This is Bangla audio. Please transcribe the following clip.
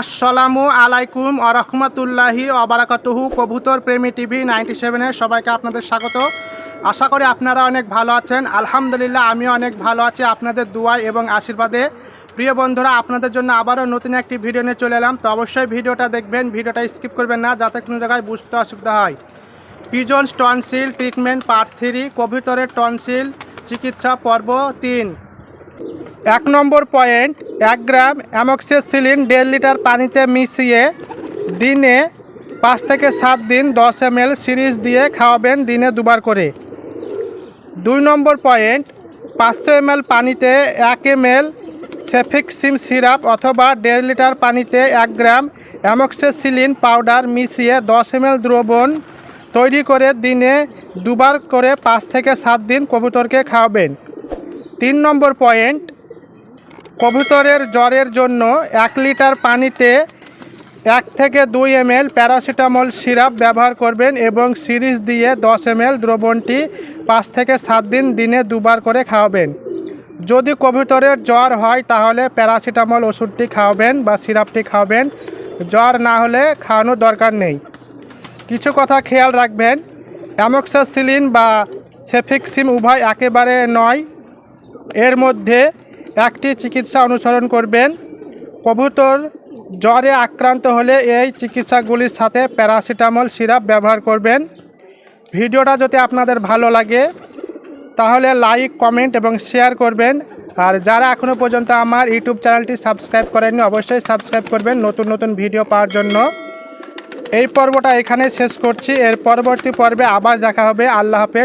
আসসালামু আলাইকুম আরহামতুল্লাহি অবরাকাতুহু কবুতর প্রেমী টিভি নাইনটি সেভেনের সবাইকে আপনাদের স্বাগত। আশা করি আপনারা অনেক ভালো আছেন। আলহামদুলিল্লাহ, আমিও অনেক ভালো আছি আপনাদের দুয়ায় এবং আশীর্বাদে। প্রিয় বন্ধুরা, আপনাদের জন্য আবারও নতুন একটি ভিডিও নিয়ে চলে এলাম। তো অবশ্যই ভিডিওটা দেখবেন, ভিডিওটা স্কিপ করবেন না, যাতে কোনো জায়গায় বুঝতে অসুবিধা হয়। Pigeon tonsil treatment part three, কবুতরের টনসিল চিকিৎসা পর্ব তিন। এক নম্বর পয়েন্ট, এক গ্রাম অ্যামক্সিসিলিন দেড় লিটার পানিতে মিশিয়ে দিনে পাঁচ থেকে সাত দিন দশ এম সিরিজ দিয়ে খাওয়াবেন দিনে দুবার করে। দুই নম্বর পয়েন্ট, পাঁচশো এম পানিতে এক এম এল সেফিক্সিম সিরাপ অথবা দেড় লিটার পানিতে এক গ্রাম অ্যামক্সিসিলিন পাউডার মিশিয়ে দশ এম দ্রবণ তৈরি করে দিনে দুবার করে পাঁচ থেকে সাত দিন কবুতরকে খাওয়াবেন। তিন নম্বর পয়েন্ট কবুতরের জ্বরের জন্য এক লিটার পানিতে এক থেকে দুই এম প্যারাসিটামল সিরাপ ব্যবহার করবেন এবং সিরিজ দিয়ে দশ এম দ্রবণটি পাঁচ থেকে সাত দিন দিনে দুবার করে খাওয়াবেন। যদি কবুতরের জ্বর হয়, তাহলে প্যারাসিটামল ওষুধটি খাওয়াবেন বা সিরাপটি খাওয়াবেন। জ্বর না হলে খাওয়ানোর দরকার নেই। কিছু কথা খেয়াল রাখবেন, অ্যামক্সাসিলিন বা সেফিক্সিম উভয় একেবারে নয়। এর মধ্যে একটি চিকিৎসা অনুসরণ করবেন। কবুতর জ্বরে আক্রান্ত হলে এই চিকিৎসাগুলির সাথে প্যারাসিটামল সিরাপ ব্যবহার করবেন। ভিডিওটা যদি আপনাদের ভালো লাগে, তাহলে লাইক, কমেন্ট এবং শেয়ার করবেন। আর যারা এখনও পর্যন্ত আমার ইউটিউব চ্যানেলটি সাবস্ক্রাইব করেননি, অবশ্যই সাবস্ক্রাইব করবেন নতুন নতুন ভিডিও পাওয়ার জন্য। এই পর্বটা এখানে শেষ করছি। এর পরবর্তী পর্বে আবার দেখা হবে। আল্লাহ হাফেজ।